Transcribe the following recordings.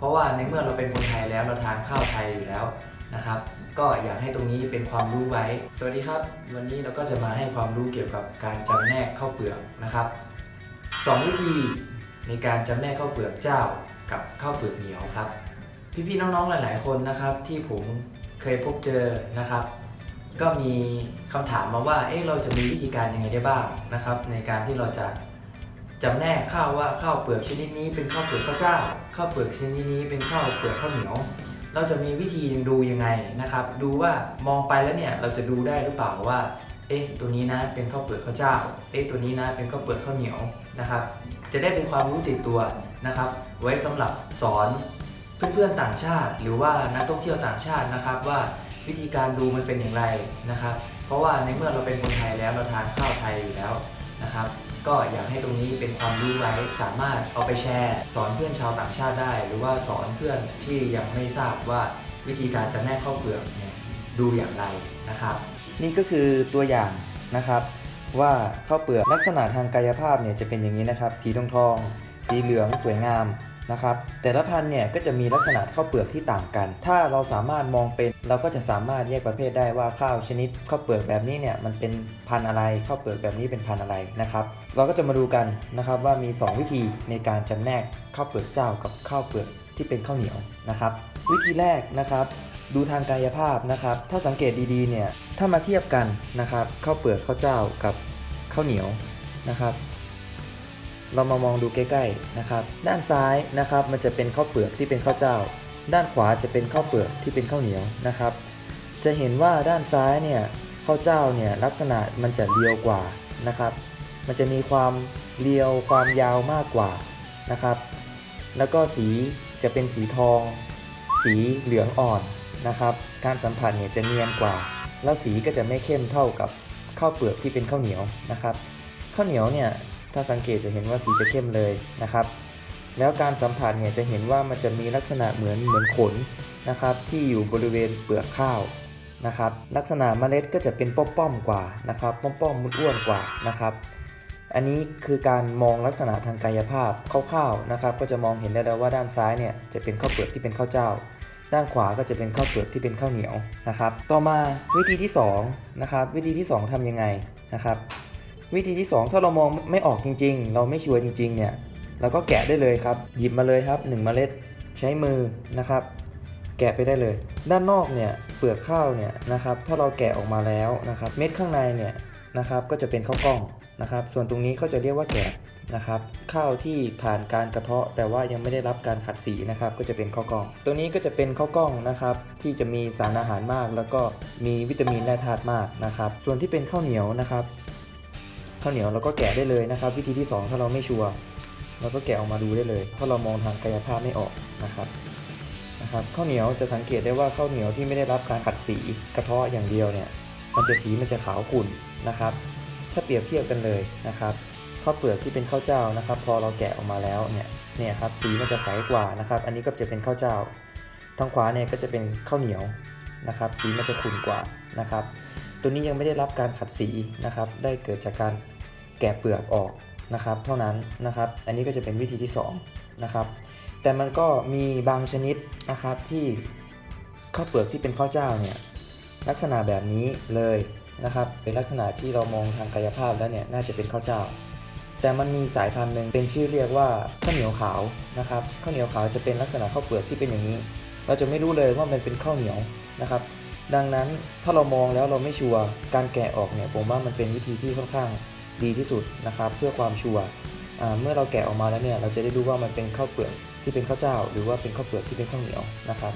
เพราะว่าในเมื่อเราเป็นคนไทยแล้วเราทานข้าวไทยอยู่แล้วนะครับ ก็อยากให้ตรงนี้เป็นความรู้ไว้ สวัสดีครับ วันนี้เราก็จะมาให้ความรู้เกี่ยวกับการจำแนกข้าวเปลือกนะครับสองวิธีในการจำแนกข้าวเปลือกเจ้ากับข้าวเปลือกเหนียวครับ พี่ๆน้องๆหลาย ๆ คนนะครับ ที่ผมเคยพบเจอนะครับ ก็มีคำถามมาว่าเอ๊ะเราจะมีวิธีการยังไงได้บ้างนะครับ ในการที่เราจะ จำแนกข้าวว่าข้าวเปลือกชนิดนี้เป็นข้าวเปลือกข้าวเจ้า ข้าวเปลือกชนิดนี้เป็นข้าวเปลือกข้าวเหนียว เราจะมีวิธียังดูยังไงนะครับ ดูว่ามองไปแล้วเนี่ยเราจะดูได้หรือเปล่าว่า เอ๊ะตัวนี้นะเป็นข้าวเปลือกข้าวเจ้า เอ๊ะตัวนี้นะเป็นข้าวเปลือกข้าวเหนียวนะครับ จะได้เป็นความรู้ติดตัวนะครับ ไว้สำหรับสอนเพื่อนๆต่างชาติ หรือว่านักท่องเที่ยวต่างชาตินะครับว่าวิธีการดูมันเป็นอย่างไรนะครับ เพราะว่าในเมื่อเราเป็นคนไทยแล้วเราทานข้าวไทยอยู่แล้ว นะครับ ก็อยากให้ตรงนี้เป็นความรู้ไว้สามารถเอาไปแชร์ สอนเพื่อนชาวต่างชาติได้ หรือว่าสอนเพื่อนที่ยังไม่ทราบว่าวิธีการจำแนกข้าวเปลือกเนี่ยดูอย่างไรนะครับ นี่ก็คือตัวอย่างนะครับว่าข้าวเปลือกลักษณะทางกายภาพเนี่ยจะเป็นอย่างนี้นะครับ สีทองทอง สีเหลืองสวยงาม นะครับแต่ละพันธุ์เนี่ยก็จะมีลักษณะข้าวเปลือกที่ต่างกัน ถ้าเราสามารถมองเป็น เราก็จะสามารถแยกประเภทได้ว่าข้าวชนิดข้าวเปลือกแบบนี้เนี่ยมันเป็นพันธุ์อะไรข้าวเปลือกแบบนี้เป็นพันธุ์อะไรนะครับเราก็จะมาดูกันนะครับว่ามี 2 วิธีในการจำแนกข้าวเปลือกเจ้ากับข้าวเปลือกที่เป็นข้าวเหนียวนะครับวิธีแรกนะครับดูทางกายภาพนะครับ ถ้าสังเกตดีๆเนี่ยถ้ามาเทียบกันนะครับข้าวเปลือกข้าวเจ้ากับข้าวเหนียวนะครับ เรามามองดูใกล้ๆนะครับ ด้านซ้ายนะครับมันจะเป็นข้าวเปลือกที่เป็นข้าวเจ้า ด้านขวาจะเป็นข้าวเปลือกที่เป็นข้าวเหนียวนะครับ จะเห็นว่าด้านซ้ายเนี่ยข้าวเจ้าเนี่ยลักษณะมันจะเรียวกว่านะครับ มันจะมีความเรียวความยาวมากกว่านะครับ แล้วก็สีจะเป็นสีทอง สีเหลืองอ่อนนะครับ การสัมผัสเนี่ยจะเนียนกว่า แล้วสีก็จะไม่เข้มเท่ากับข้าวเปลือกที่เป็นข้าวเหนียวนะครับ ข้าวเหนียวเนี่ย ถ้าสังเกตจะเห็นว่าสีจะเข้มเลยนะครับ แล้วการสัมผัสเนี่ยจะเห็นว่ามันจะมีลักษณะเหมือนเหมือนขนนะครับ ที่อยู่บริเวณเปลือกข้าวนะครับ ลักษณะเมล็ดก็จะเป็นป้อมๆกว่านะครับ ป้อมๆมุดอ้วนกว่านะครับ อันนี้คือการมองลักษณะทางกายภาพคร่าวๆนะครับ ก็จะมองเห็นได้แล้วว่าด้านซ้ายเนี่ยจะเป็นข้าวเปลือกที่เป็นข้าวเจ้าด้านขวาก็จะเป็นข้าวเปลือกที่เป็นข้าวเหนียวนะครับ ต่อมาวิธีที่2นะครับ วิธีที่ 2ทำยังไงนะครับ วิธีที่ 2 ถ้าเรามองไม่ออกจริง ๆ เราไม่ชัวร์จริง ๆ เนี่ยเราก็แกะได้เลยครับ หยิบมาเลยครับ1เมล็ดใช้มือนะครับ แกะไปได้เลย ด้านนอกเนี่ยเปลือกข้าวเนี่ยนะครับ ถ้าเราแกะออกมาแล้วนะครับ เม็ดข้างในเนี่ยนะครับก็จะเป็นข้าวกล้องนะครับ ส่วนตรงนี้เขาจะเรียกว่าแกะนะครับข้าวที่ผ่านการกระเทาะ แต่ว่ายังไม่ได้รับการขัดสีนะครับ ก็จะเป็นข้าวกล้อง ตัวนี้ก็จะเป็นข้าวกล้องนะครับ ที่จะมีสารอาหารมาก แล้วก็มีวิตามินและธาตุมากนะครับ ส่วนที่เป็นข้าวเหนียวนะครับ ข้าวเหนียวเราก็แกะได้เลยนะครับ วิธีที่ 2 ถ้าเราไม่ชัวร์เราก็แกะออกมาดูได้เลย ถ้าเรามองทางกายภาพไม่ออกนะครับนะครับข้าวเหนียวจะสังเกตได้ว่าข้าวเหนียวที่ไม่ได้รับการขัดสีกระเทาะอย่างเดียวเนี่ยมันจะสีมันจะขาวขุ่นนะครับ ถ้าเปรียบเทียบกันเลยนะครับข้าวเปลือกที่เป็นข้าวเจ้านะครับ พอเราแกะออกมาแล้วเนี่ยเนี่ยครับสีมันจะใสกว่านะครับ อันนี้ก็จะเป็นข้าวเจ้าทางขวาเนี่ยก็จะเป็นข้าวเหนียวนะครับ สีมันจะขุ่นกว่านะครับ ตัวนี้ยังไม่ได้รับการขัดสีนะครับ ได้เกิดจากการแกะเปลือกออกนะครับ เท่านั้นนะครับ อันนี้ก็จะเป็นวิธีที่2นะครับ แต่มันก็มีบางชนิดนะครับที่ข้าวเปลือกที่เป็นข้าวเจ้าเนี่ยลักษณะแบบนี้เลยนะครับ เป็นลักษณะที่เรามองทางกายภาพแล้วเนี่ยน่าจะเป็นข้าวเจ้า แต่มันมีสายพันธุ์หนึ่งเป็นชื่อเรียกว่าข้าวเหนียวขาวนะครับข้าวเหนียวขาวจะเป็นลักษณะข้าวเปลือกที่เป็นอย่างนี้ เราจะไม่รู้เลยว่ามันเป็นข้าวเหนียวนะครับ ดังนั้นถ้าเรามองแล้วเราไม่ชัวร์การแกะออกเนี่ยผมว่ามันเป็นวิธีที่ค่อนข้างดีที่สุดนะครับเพื่อความชัวร์เมื่อเราแกะออกมาแล้วเนี่ยเราจะได้รู้ว่ามันเป็นข้าวเปลือกที่เป็นข้าวเจ้า หรือว่าเป็นข้าวเปลือกที่เป็นข้าวเหนียวนะครับ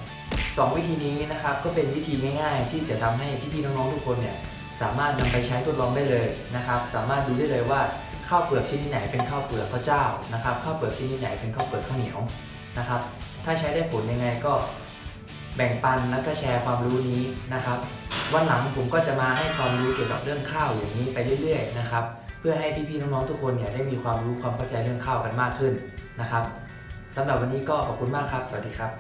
สองวิธีนี้นะครับก็เป็นวิธีง่ายๆ ที่จะทำให้พี่ๆน้องๆทุกคนเนี่ยสามารถนำไปใช้ทดลองได้เลยนะครับ สามารถดูได้เลยว่าข้าวเปลือกชนิดไหนเป็นข้าวเปลือกข้าวเจ้านะครับข้าวเปลือกชนิดไหนเป็นข้าวเปลือกข้าวเหนียวนะครับถ้าใช้ได้ผลยังไงก็ แบ่งปันแล้วก็แชร์ความรู้นี้นะครับ วันหลังผมก็จะมาให้ความรู้เกี่ยวกับเรื่องข้าวอย่างนี้ไปเรื่อยๆนะครับ เพื่อให้พี่ๆน้องๆทุกคนเนี่ยได้มีความรู้ความเข้าใจเรื่องข้าวกันมากขึ้นนะครับสำหรับวันนี้ก็ขอบคุณมากครับ สวัสดีครับ